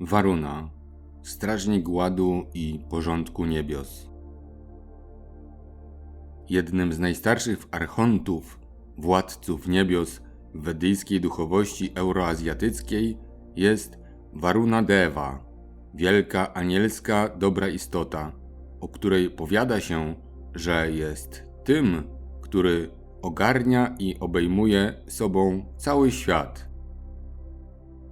Waruna, strażnik ładu i porządku niebios. Jednym z najstarszych archontów, władców niebios w wedyjskiej duchowości euroazjatyckiej jest Varuna Deva, wielka anielska dobra istota, o której powiada się, że jest tym, który ogarnia i obejmuje sobą cały świat.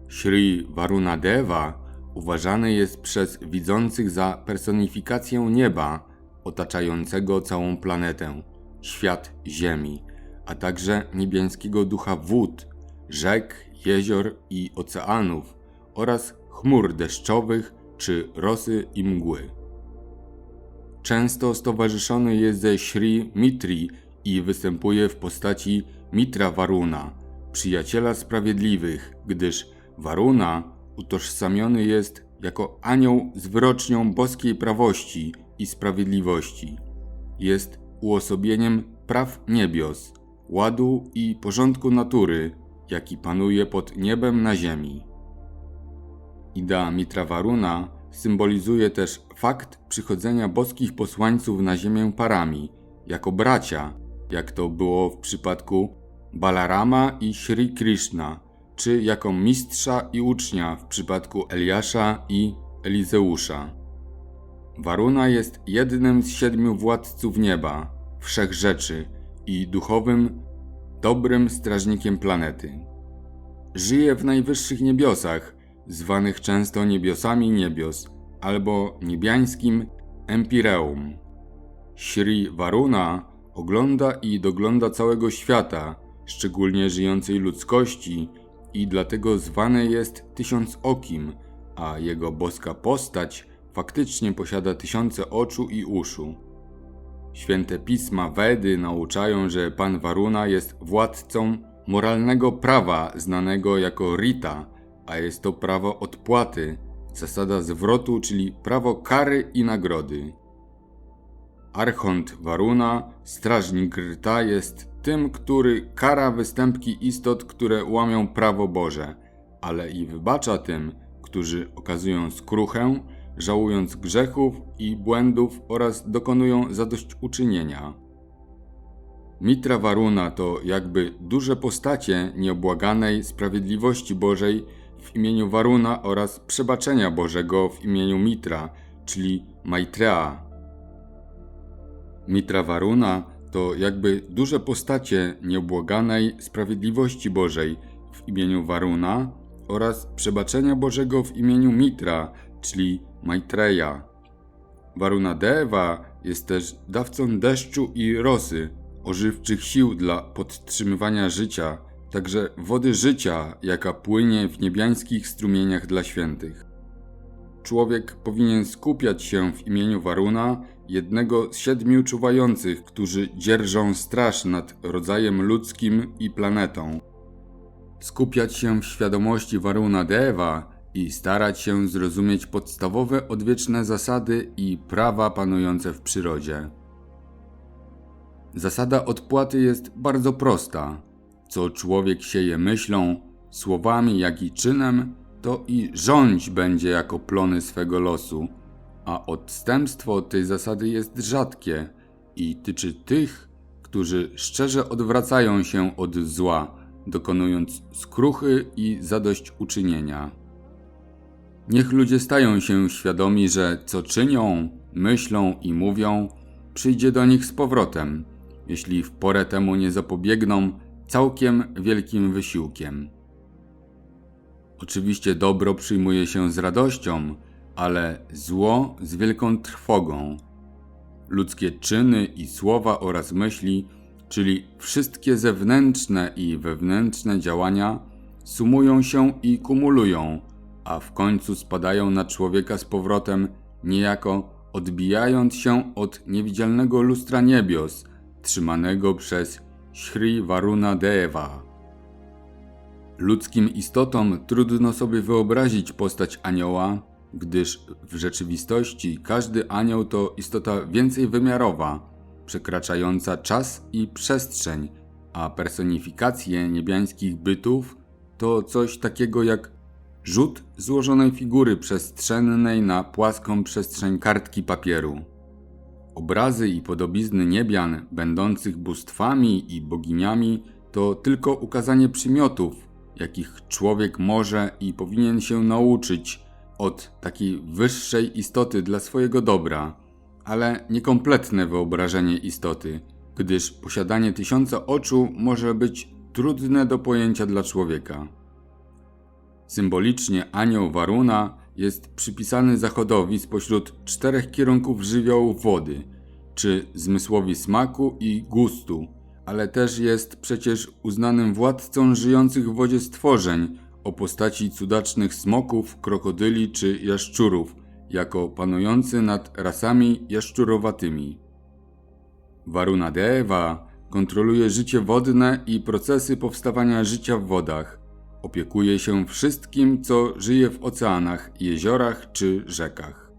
Sri Varuna Deva uważany jest przez widzących za personifikację nieba otaczającego całą planetę, świat Ziemi, a także niebiańskiego ducha wód, rzek, jezior i oceanów oraz chmur deszczowych czy rosy i mgły. Często stowarzyszony jest ze Sri Mitri i występuje w postaci Mitra Varuna, przyjaciela sprawiedliwych, gdyż Varuna utożsamiony jest jako anioł z wyrocznią boskiej prawości i sprawiedliwości. Jest uosobieniem praw niebios, ładu i porządku natury, jaki panuje pod niebem na ziemi. Idea Mitra Varuna symbolizuje też fakt przychodzenia boskich posłańców na ziemię parami, jako bracia, jak to było w przypadku Balarama i Sri Krishna, czy jako mistrza i ucznia w przypadku Eliasza i Elizeusza. Waruna jest jednym z siedmiu władców nieba, wszech rzeczy i duchowym, dobrym strażnikiem planety. Żyje w najwyższych niebiosach, zwanych często niebiosami niebios albo niebiańskim Empireum. Sri Varuna ogląda i dogląda całego świata, szczególnie żyjącej ludzkości, i dlatego zwany jest tysiącokim, a jego boska postać faktycznie posiada tysiące oczu i uszu. Święte pisma Wedy nauczają, że pan Varuna jest władcą moralnego prawa znanego jako Rita, a jest to prawo odpłaty, zasada zwrotu, czyli prawo kary i nagrody. Archont Varuna, strażnik Rta, jest tym, który kara występki istot, które łamią prawo Boże, ale i wybacza tym, którzy okazują skruchę, żałując grzechów i błędów oraz dokonują zadośćuczynienia. Mitra Varuna to jakby duże postacie nieobłaganej sprawiedliwości Bożej w imieniu Varuna oraz przebaczenia Bożego w imieniu Mitra, czyli Maitrea. Mitra Varuna to jakby duże postacie nieobłaganej sprawiedliwości Bożej w imieniu Varuna oraz przebaczenia Bożego w imieniu Mitra, czyli Maitreya. Varuna Deva jest też dawcą deszczu i rosy, ożywczych sił dla podtrzymywania życia, także wody życia, jaka płynie w niebiańskich strumieniach dla świętych. Człowiek powinien skupiać się w imieniu Waruna, jednego z siedmiu czuwających, którzy dzierżą straż nad rodzajem ludzkim i planetą. Skupiać się w świadomości Waruna Deva i starać się zrozumieć podstawowe odwieczne zasady i prawa panujące w przyrodzie. Zasada odpłaty jest bardzo prosta. Co człowiek sieje myślą, słowami, jak i czynem, to i rządź będzie jako plony swego losu, a odstępstwo od tej zasady jest rzadkie i tyczy tych, którzy szczerze odwracają się od zła, dokonując skruchy i zadośćuczynienia. Niech ludzie stają się świadomi, że co czynią, myślą i mówią, przyjdzie do nich z powrotem, jeśli w porę temu nie zapobiegną całkiem wielkim wysiłkiem. Oczywiście dobro przyjmuje się z radością, ale zło z wielką trwogą. Ludzkie czyny i słowa oraz myśli, czyli wszystkie zewnętrzne i wewnętrzne działania, sumują się i kumulują, a w końcu spadają na człowieka z powrotem, niejako odbijając się od niewidzialnego lustra niebios, trzymanego przez Sri Varuna Deva. Ludzkim istotom trudno sobie wyobrazić postać anioła, gdyż w rzeczywistości każdy anioł to istota więcej wymiarowa, przekraczająca czas i przestrzeń, a personifikacje niebiańskich bytów to coś takiego jak rzut złożonej figury przestrzennej na płaską przestrzeń kartki papieru. Obrazy i podobizny niebian, będących bóstwami i boginiami, to tylko ukazanie przymiotów, jakich człowiek może i powinien się nauczyć od takiej wyższej istoty dla swojego dobra, ale niekompletne wyobrażenie istoty, gdyż posiadanie tysiąca oczu może być trudne do pojęcia dla człowieka. Symbolicznie anioł Waruna jest przypisany zachodowi spośród czterech kierunków żywiołów wody, czy zmysłowi smaku i gustu, ale też jest przecież uznanym władcą żyjących w wodzie stworzeń o postaci cudacznych smoków, krokodyli czy jaszczurów, jako panujący nad rasami jaszczurowatymi. Varuna Deva kontroluje życie wodne i procesy powstawania życia w wodach. Opiekuje się wszystkim, co żyje w oceanach, jeziorach czy rzekach.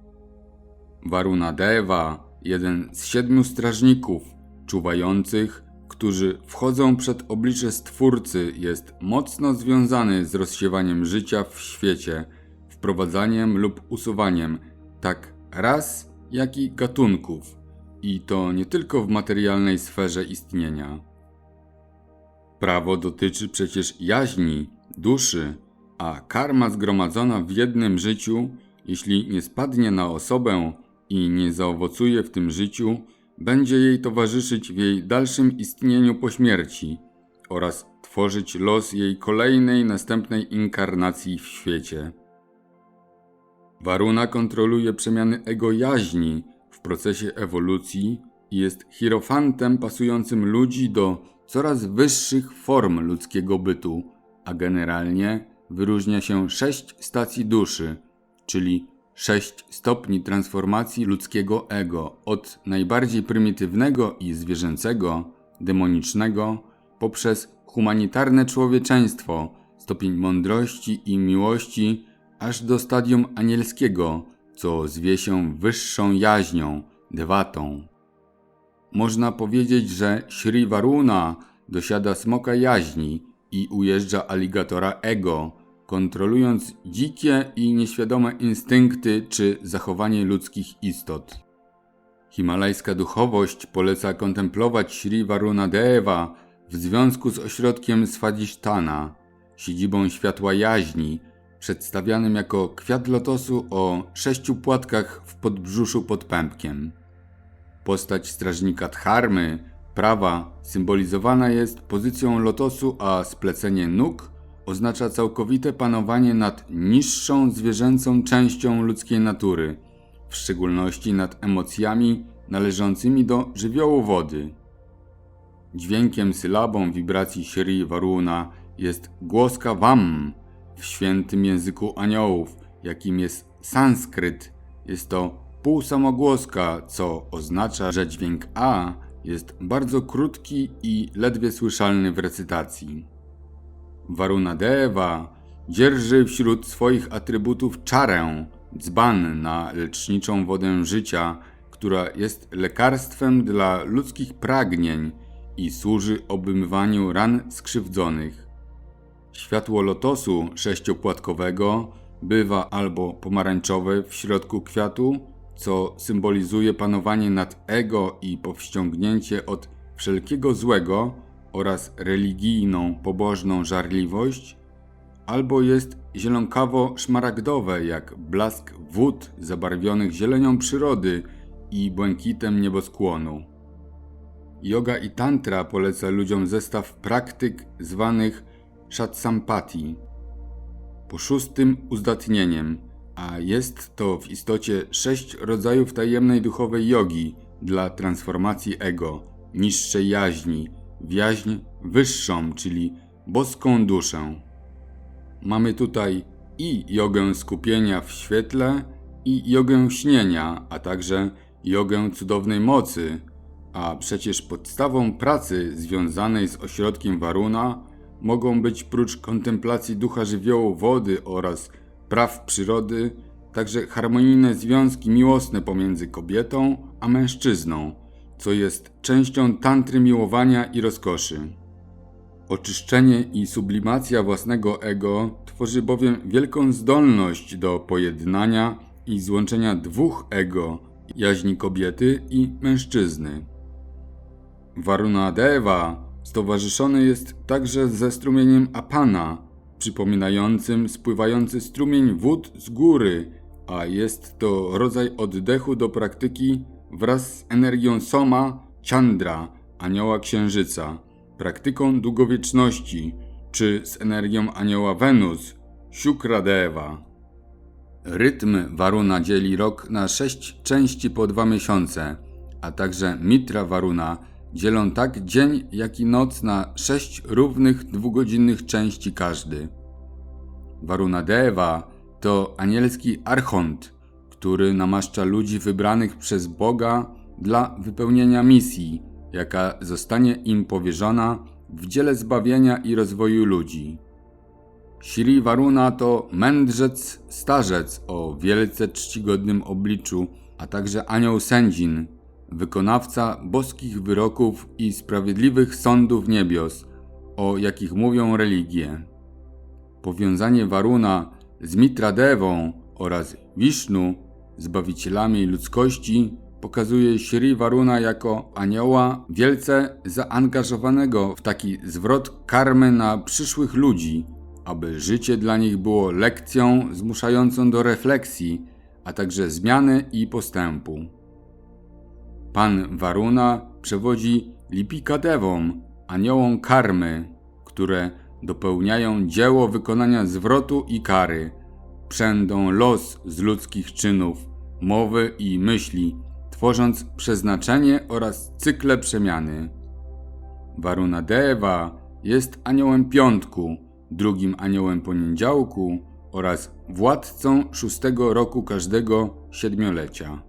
Varuna Deva, jeden z siedmiu strażników czuwających, którzy wchodzą przed oblicze Stwórcy, jest mocno związany z rozsiewaniem życia w świecie, wprowadzaniem lub usuwaniem tak ras, jak i gatunków, i to nie tylko w materialnej sferze istnienia. Prawo dotyczy przecież jaźni, duszy, a karma zgromadzona w jednym życiu, jeśli nie spadnie na osobę i nie zaowocuje w tym życiu, będzie jej towarzyszyć w jej dalszym istnieniu po śmierci oraz tworzyć los jej kolejnej, następnej inkarnacji w świecie. Waruna kontroluje przemiany ego jaźni w procesie ewolucji i jest hierofantem pasującym ludzi do coraz wyższych form ludzkiego bytu, a generalnie wyróżnia się sześć stacji duszy, czyli sześć stopni transformacji ludzkiego ego od najbardziej prymitywnego i zwierzęcego, demonicznego, poprzez humanitarne człowieczeństwo, stopień mądrości i miłości, aż do stadium anielskiego, co zwie się wyższą jaźnią, dewatą. Można powiedzieć, że Sri Varuna dosiada smoka jaźni i ujeżdża aligatora ego, kontrolując dzikie i nieświadome instynkty czy zachowanie ludzkich istot. Himalajska duchowość poleca kontemplować Sri Varuna Deva w związku z ośrodkiem Swadhisthana, siedzibą światła jaźni, przedstawianym jako kwiat lotosu o sześciu płatkach w podbrzuszu pod pępkiem. Postać strażnika Dharmy, prawa, symbolizowana jest pozycją lotosu, a splecenie nóg oznacza całkowite panowanie nad niższą zwierzęcą częścią ludzkiej natury, w szczególności nad emocjami należącymi do żywiołu wody. Dźwiękiem, sylabą wibracji Shri Varuna jest głoska Vam w świętym języku aniołów, jakim jest sanskryt. Jest to półsamogłoska, co oznacza, że dźwięk A jest bardzo krótki i ledwie słyszalny w recytacji. Varunadeva dzierży wśród swoich atrybutów czarę, dzban na leczniczą wodę życia, która jest lekarstwem dla ludzkich pragnień i służy obmywaniu ran skrzywdzonych. Światło lotosu sześciopłatkowego bywa albo pomarańczowe w środku kwiatu, co symbolizuje panowanie nad ego i powściągnięcie od wszelkiego złego, oraz religijną, pobożną żarliwość, albo jest zielonkawo-szmaragdowe jak blask wód zabarwionych zielenią przyrody i błękitem nieboskłonu. Yoga i tantra poleca ludziom zestaw praktyk zwanych shatsampati. Po szóstym uzdatnieniem, a jest to w istocie sześć rodzajów tajemnej duchowej jogi dla transformacji ego, niższej jaźni, wiaźń wyższą, czyli boską duszę. Mamy tutaj i jogę skupienia w świetle, i jogę śnienia, a także jogę cudownej mocy, a przecież podstawą pracy związanej z ośrodkiem Waruna mogą być prócz kontemplacji ducha żywiołu wody oraz praw przyrody, także harmonijne związki miłosne pomiędzy kobietą a mężczyzną, co jest częścią tantry miłowania i rozkoszy. Oczyszczenie i sublimacja własnego ego tworzy bowiem wielką zdolność do pojednania i złączenia dwóch ego, jaźni kobiety i mężczyzny. Varunadeva stowarzyszony jest także ze strumieniem Apana, przypominającym spływający strumień wód z góry, a jest to rodzaj oddechu do praktyki wraz z energią Soma Chandra, anioła księżyca, praktyką długowieczności, czy z energią anioła Wenus, Shukradeva. Rytm Varuna dzieli rok na sześć części po dwa miesiące, a także Mitra Varuna dzielą tak dzień, jak i noc na sześć równych dwugodzinnych części każdy. Varunadeva to anielski archont, który namaszcza ludzi wybranych przez Boga dla wypełnienia misji, jaka zostanie im powierzona w dziele zbawienia i rozwoju ludzi. Shri Varuna to mędrzec, starzec o wielce czcigodnym obliczu, a także anioł sędzin, wykonawca boskich wyroków i sprawiedliwych sądów niebios, o jakich mówią religie. Powiązanie Varuna z Mitradewą oraz Wisznu, zbawicielami ludzkości, pokazuje Shri Varuna jako anioła wielce zaangażowanego w taki zwrot karmy na przyszłych ludzi, aby życie dla nich było lekcją zmuszającą do refleksji, a także zmiany i postępu. Pan Varuna przewodzi Lipikadewom, aniołom karmy, które dopełniają dzieło wykonania zwrotu i kary, przędą los z ludzkich czynów, mowy i myśli, tworząc przeznaczenie oraz cykle przemiany. Varuna Deva jest aniołem piątku, drugim aniołem poniedziałku oraz władcą szóstego roku każdego siedmiolecia.